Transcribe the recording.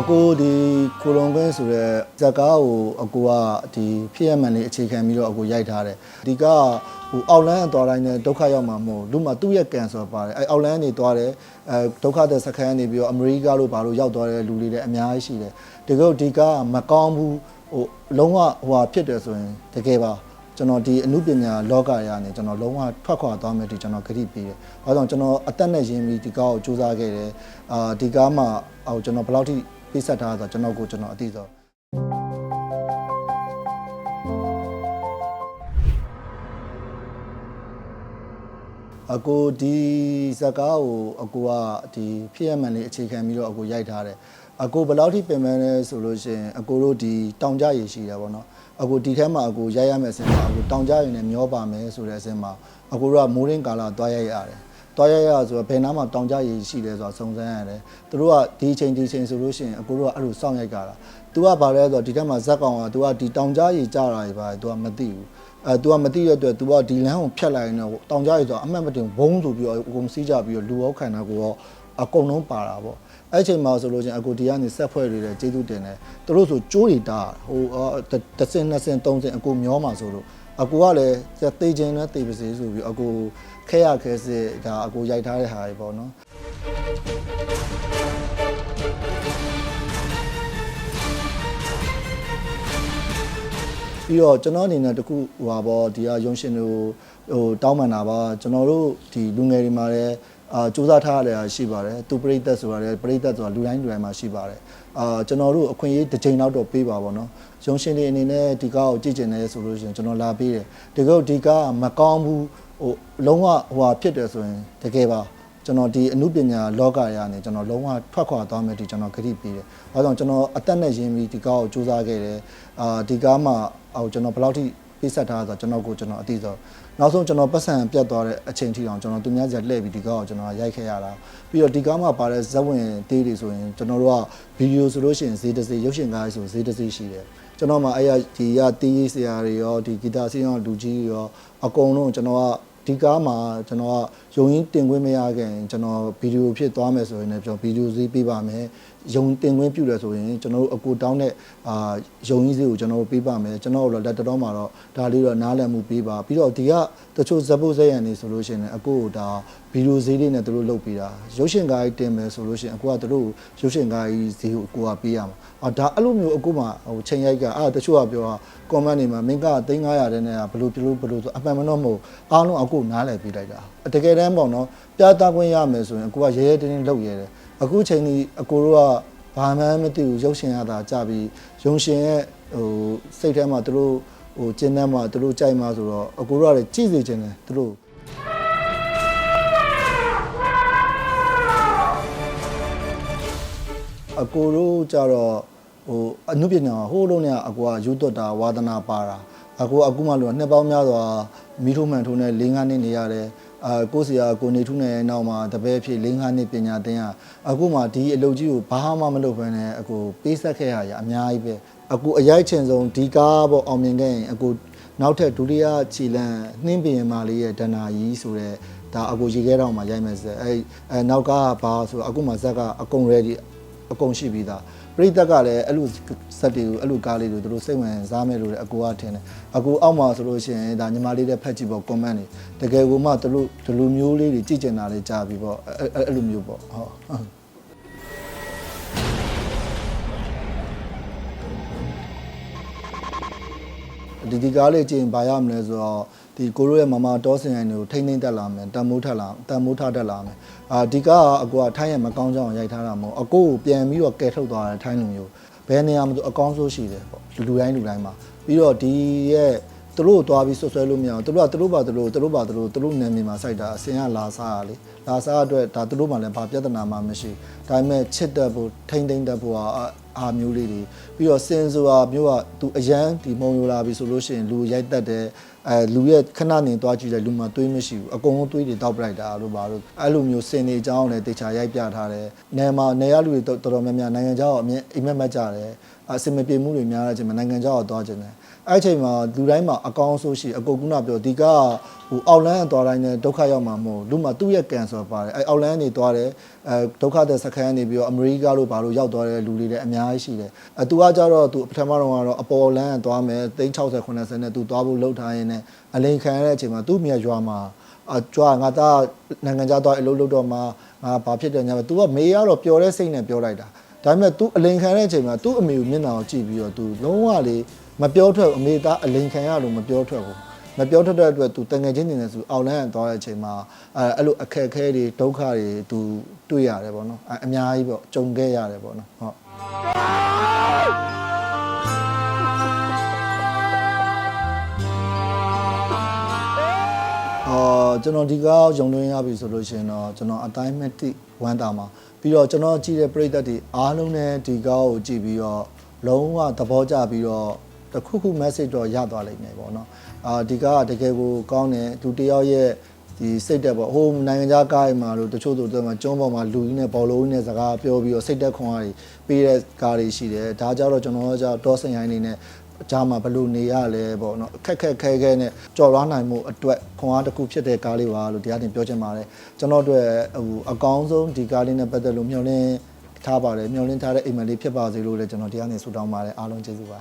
အကိုဒီကိုလုံကွင်းဆိုတဲ့ဇက်ကားကိုအကိုကဒီဖြစ်ရမှန်လေးအခြေခံပြီးတော့အကိုရိုက်ထားတယ်ဒီကဟိုအောက်လန်းသွားတိုင်းနဲ့ဒုက္ခရောက်မှာမဟုတ်လူမှသူ့ရဲ့ကန်ဆာပါတယ်အဲအောက်လန်းနေသွားတယ်အဲဒုက္ခတဲ့စခန်းနေပြီးတော့အမေရိကလို့ဘာလို့ရောက်သွားတဲ့လူတွေလည်းအများကြီးရှိတယ်တကယ်လို့ဒီကမကောင်းဘူးဟိုလုံးဝဟိုဟာဖြစ်တယ်ဆိုရင်တကယ်ပါကျွန်တော်ဒီအမှုပညာလောကရာနေကျွန်တော်လုံးဝထွက်ခွာသွားမယ်ဒီကျွန်တော်ဂရုပေးတယ်။ဘာကြောင့်ကျွန်တော်အသက်နဲ့ရင်းပြီးဒီကားကိုစူးစမ်းခဲ့တယ်။အာဒီကားမှာဟိုကျွန်တော်ဘယ်လောက်ထိ ပေးဆက်ထားတာဆိုတော့ကျွန်တော်ကိုကျွန်တော်အသိဆုံးအကိုဒီဇက်ကားကိုအကိုကဒီဖြစ်ရမှန်လေးအခြေခံပြီးတော့အကိုရိုက်ထားတယ်အကိုဘယ်လောက်ထိပင်ပန်းလဲဆိုလို့ရှိရင်အကိုတို့ဒီတောင်ကြရည်ရှိတယ်ဗောနော်အကိုဒီထဲမှာအကိုရိုက်ရမယ်အစင်မှာအကိုတောင်ကြရည်နဲ့မျောပါမယ်ဆိုတဲ့အစင်မှာအကိုတို့ကမိုးရင်းကာလာတွားရိုက်ရတယ် တွားရိုက်ရဆိုတော့ဘယ်နားမှာတောင်ကြရည်ရှိလဲဆိုတော့စုံစမ်းရတယ်သူတို့ကဒီချိန်ဒီချိန်ဆိုလို့ရှိရင်အကိုတို့ကအဲ့လိုစောင့်ရိုက်ကြတာ तू ကဘာလဲဆိုတော့ဒီထဲမှာဇက်ကောင်က तू ကဒီတောင်ကြရည်ကြတာကြီးပါ तू ကမသိဘူးအဲ तू ကမသိရတဲ့အတွက် तू ကဒီလမ်းကိုဖြတ်လိုက်ရင်တော့တောင်ကြရည်ဆိုတော့အမှတ်မတင်ဘုံဆိုပြီးတော့အကုန်စီးကြပြီးတော့လူရောခန္ဓာကိုယ်ရောအကုန်လုံးပါတာပေါ့ အဲ့ချိန်မှာဆိုလို့ချင်းအကိုဒီကနေဆက်ဖွဲ့တွေလည်းကျေးဇူးတင်တယ်သူတို့ဆိုကြိုးတွေတားဟိုတစ်စင်နှစ်စင်သုံးစင်အကိုမျောမှာဆိုလို့အကိုကလည်းသေခြင်းနဲ့သေပါစေဆိုပြီးအကိုခဲရခဲစစ်ဒါအကိုရိုက်ထားတဲ့ဟာတွေပေါ့နော်ပြီးတော့ကျွန်တော်အနေနဲ့တခုဟိုပါပေါ့ဒီကရုံရှင်တို့ဟိုတောင်းပန်တာပါကျွန်တော်တို့ဒီလူငယ်တွေမှာလည်း အာစူးစမ်းထားရတာရှိပါတယ်သူပြိသက်ဆိုတာလည်းပြိသက်ဆိုတာလူတိုင်းလူတိုင်းမှာရှိပါတယ်အာကျွန်တော်တို့အခွင့်အရေးတစ်ချိန်လောက်တော့ပေးပါပေါ့နော်ရုံရှင်တွေအနေနဲ့ဒီကားကိုကြည့်ကျင်တယ်ဆိုလို့ရှိရင်ကျွန်တော်လာပေးတယ်တကယ်လို့ဒီကားကမကောင်းဘူးဟိုလုံးဝဟိုဟာဖြစ်တယ်ဆိုရင်တကယ်ပါကျွန်တော်ဒီအမှုပညာလောကရာနေကျွန်တော်လုံးဝထွက်ခွာသွားမယ်ဒီကျွန်တော်ဂရုပေးတယ်။ဘာကြောင့်ကျွန်တော်အသက်နဲ့ရင်းပြီးဒီကားကိုစူးစမ်းခဲ့တယ်။အာဒီကားမှာဟိုကျွန်တော်ဘယ်လောက်ထိ ပေးဆက်ထားတာဆိုတော့ကျွန်တော်ကိုကျွန်တော်အသိဆုံးနောက်ဆုံးကျွန်တော်ပတ်စံပြတ်သွားတဲ့အချိန်ထိအောင်ကျွန်တော်သူများစီလှည့်ပြီးဒီကားကိုကျွန်တော်ရိုက်ခဲ့ရတာပြီးတော့ဒီကားမှာပါတဲ့ဇက်ဝင်တေးတွေဆိုရင်ကျွန်တော်တို့ကဗီဒီယိုဆိုလို့ရှိရင်ဈေးတစ်ဈေးရုပ်ရှင်ကားဆိုဈေးတစ်ဈေးရှိတယ်ကျွန်တော်မှအဲ့ရဒီရတီးဆရာတွေရောဒီဂီတာဆင်းရောလူကြီးတွေရောအကုန်လုံးကျွန်တော်ကဒီကားမှာကျွန်တော်ကယုံရင်းတင်ခွင့်မရခင်ကျွန်တော်ဗီဒီယိုဖြစ်သွားမယ်ဆိုရင်လည်းကျွန်တော်ဗီဒီယိုဈေးပေးပါမယ် ယုံတင်ခွင့်ပြုတယ်ဆိုရင်ကျွန်တော်တို့အကူတောင်းတဲ့အာယုံကြီးဈေးကိုကျွန်တော်တို့ပေးပါမယ်ကျွန်တော်တို့လက်တော်မှာတော့ဒါလေးတော့နားလည်မှုပေးပါပြီးတော့ဒီကတချို့ဇပုတ်ဇက်ရံနေဆိုလို့ရှိရင်အကူကိုဒါဗီဒီယိုဈေးလေးနဲ့တို့လုတ်ပေးတာရုပ်ရှင်ကားကြီးတင်မယ်ဆိုလို့ရှိရင်အကူကတို့ရုပ်ရှင်ကားကြီးဈေးကိုအကူကပေးရမှာအော်ဒါအဲ့လိုမျိုးအကူမှဟိုချိန်ရိုက်ကအဲ့တချို့ကပြောတာ comment တွေမှာမင်းက3900တဲ့နဲ့ဘလို့ဘလို့ဘလို့ဆိုအမှန်မတော့မဟုတ်အားလုံးအကူနားလည်ပေးလိုက်တာတကယ်တမ်းပေါ့နော်ပြသခွင့်ရမယ်ဆိုရင်အကူကရဲရဲတင်းတင်းလုပ်ရဲတယ် အခုချိန်ကြီးအကူတို့ကဘာမှမသိဘူးရုပ်ရှင်ရတာကြပြီးရုံရှင်ရဲ့ဟိုစိတ်ထဲမှာသူတို့ဟိုကျင်းထဲမှာသူတို့ကြိုက်မှဆိုတော့အကူတို့ကလည်းကြည့်စေချင်တယ်သူတို့အကိုတို့ကြတော့ဟိုအနုပညာဟိုးလုံးနဲ့အကိုကယူသွတ်တာဝါသနာပါတာအကိုအခုမှလို့နှစ်ပေါင်းများစွာမိထုမှန်ထုံးနဲ့၄၅နှစ်နေရတယ် အာကိုစီယာကိုနေထုနဲ့နောက်မှာတပည့်ဖြစ်၄၅နှစ်ပညာသင်ရအခုမှဒီအလုပ်ကြီးကိုဘာမှမလုပ်ဘဲနဲ့အကိုပေးဆက်ခဲ့ရရအများကြီးပဲအကိုအရိုက်ချင်ဆုံးဒီကားပေါ့အောင်မြင်ခဲ့ရင်အကိုနောက်ထပ်ဒုတိယခြေလန်းနှင်းပင်မာလေးရဲ့ဒဏ္ဍာကြီးဆိုတဲ့ဒါအကိုရေခဲတောင်မှာရိုက်မယ်စဲအဲအဲနောက်ကဘာဆိုအခုမှဇက်ကအကုန် ready အကုန်ရှိပြီးသားပရိသတ်ကလည်းအဲ့လိုစက်တွေကိုအဲ့လိုကားလေးတွေသူတို့စိတ်ဝင်စားမယ်လို့လည်းအကူကထင်တယ်အကူအောက်မှာဆိုလို့ရှိရင်ဒါညီမလေးတွေဖတ်ကြည့်ပေါ့ comment တွေတကယ်ကိုမှသူတို့ဒီလိုမျိုးလေးတွေကြည့်ကျင်တာလေးကြားပြီးပေါ့အဲ့အဲ့အဲ့လိုမျိုးပေါ့ဟုတ်ဟုတ်ဒီဒီကားလေးကြည့်ရင်ဘာရမလဲဆိုတော့ ဒီကိုရိုရဲ့မမတောစင်ရိုင်းတွေကိုထိမ့်သိမ့်တက်လာမယ်တန်မိုးထက်လာတန်မိုးထတက်လာမယ်အာဒီကားကအကူကထိုင်းရဲ့မကောင်းကြောင်ရိုက်ထားတာမဟုတ်အကိုကိုပြန်ပြီးတော့ကယ်ထုတ်သွားတယ်ထိုင်းလူမျိုးဘယ်နေရာမှာဆိုအကောင်းဆုံးရှိတယ်ပေါ့လူလူတိုင်းလူတိုင်းမှာပြီးတော့ဒီရဲ့သူတို့ကိုသွားပြီးဆွဆွဲလို့မရအောင်သူတို့ကသူတို့ပါသူတို့သူတို့ပါသူတို့သူတို့နယ်မြေမှာစိုက်တာအစင်ကလာစားရလေလာစားအတွက်ဒါသူတို့မှလည်းဘာပြဿနာမှမရှိဒါပေမဲ့ချစ်တတ်ဖို့ထိမ့်သိမ့်တတ်ဖို့ဟာအာမျိုးလေးတွေပြီးတော့စင်ဆိုတာမျိုးကသူအရန်ဒီမုံယူလာပြီဆိုလို့ရှိရင်လူရိုက်တတ်တယ် အဲလူရဲ့ခဏနေသွားကြည့်လိုက်လူမှတွေးမရှိဘူးအကုန်လုံးတွေးတွေတောက်ပလိုက်တာလို့ပါလို့အဲ့လိုမျိုးစင်နေအကြောင်းလည်းတေချာရိုက်ပြထားတယ်နယ်မှာနယ်ရလူတွေတော်တော်များများနိုင်ငံခြားကိုအမြင်အိမ်မက်မက်ကြတယ်အစင်မပြေမှုတွေများတဲ့အချိန်မှာနိုင်ငံခြားကိုသွားကြတယ်အဲ့အချိန်မှာလူတိုင်းမှာအကောင်းဆုံးရှိအကိုကခုနပြောဒီကဟိုအောက်လန်းသွားတိုင်းနဲ့ဒုက္ခရောက်မှာမဟုတ်လူမှာသူ့ရဲ့ကံဆိုပါတယ်အဲ့အောက်လန်းနေသွားတယ်အဲဒုက္ခတဲ့စခန်းနေပြီးတော့အမေရိကလို့ဘာလို့ရောက်သွားတဲ့လူတွေလည်းအများကြီးရှိတယ်အဲသူကကြတော့သူပထမတော့ကတော့အပေါ်လန်းသွားမယ်360 80နဲ့သူသွားဖို့လှုပ်ထားရင်းနဲ့အလိန်ခံရတဲ့အချိန်မှာသူ့မြတ်ရွာမှာအကြွားငါသားနိုင်ငံခြားသွားအလုပ်လုပ်တော့မှငါဘာဖြစ်တယ်ညာသူကမေးရတော့ပျော်တဲ့စိတ်နဲ့ပြောလိုက်တာ ဒါပေမဲ့ तू အလိန်ခံတဲ့အချိန်မှာ तू အမေကိုမျက်နှာကိုကြည့်ပြီးတော့ तू လုံးဝလေမပြောထွက်ဘူးအမေသားအလိန်ခံရလို့မပြောထွက်ဘူးမပြောထွက်တဲ့အတွက် तू တငယ်ချင်းနေနေဆိုအောက်လန်းကသွားတဲ့အချိန်မှာအဲအဲ့လိုအခက်အခဲတွေဒုက္ခတွေ तू တွေ့ရတယ်ပေါ့နော်အဲအများကြီးပေါ့ကြုံခဲ့ရတယ်ပေါ့နော်ဟုတ် ကျွန်တော်ဒီကားရုံတွင်းရပြီဆိုလို့ရှိရင်တော့ကျွန်တော်အတိုင်းမဲ့တိဝမ်းတာမှာပြီးတော့ကျွန်တော်ကြည့်တဲ့ပရိသတ်တွေအားလုံးနဲ့ဒီကားကိုကြည့်ပြီးတော့လုံးဝသဘောကျပြီးတော့တစ်ခုခု message တော့ရသွားလိမ့်မယ်ပေါ့နော်အာဒီကားကတကယ်ကိုကောင်းတယ်သူတယောက်ရဲ့ဒီစိတ်တက်ပေါ့ဟိုနိုင်ငံခြားကားမှာလို့တချို့တို့တော့ကျုံးပေါ်မှာလူကြီးနဲ့ဘောလုံးကြီးနဲ့စကားပြောပြီးတော့စိတ်တက်ခွန်အားတွေပေးတဲ့ကားတွေရှိတယ်ဒါကြတော့ကျွန်တော်ကကြတော့စင်ရိုင်းနေနဲ့ အကြမှာဘယ်လိုနေရလဲပေါ့နော်အခက်ခက်ခဲခဲနဲ့ကြော်လွားနိုင်မှုအတွက်ခွန်အားတစ်ခုဖြစ်တဲ့ကားလေးပါလို့တရားတင်ပြောချင်ပါတယ်ကျွန်တော်တို့ဟိုအကောင်းဆုံးဒီကားလေးနဲ့ပတ်သက်လို့မျှော်လင့်ထားပါတယ်မျှော်လင့်ထားတဲ့အိမ်မက်လေးဖြစ်ပါစေလို့လည်းကျွန်တော်တရားနေဆုတောင်းပါတယ်အားလုံးကျေးဇူးပါ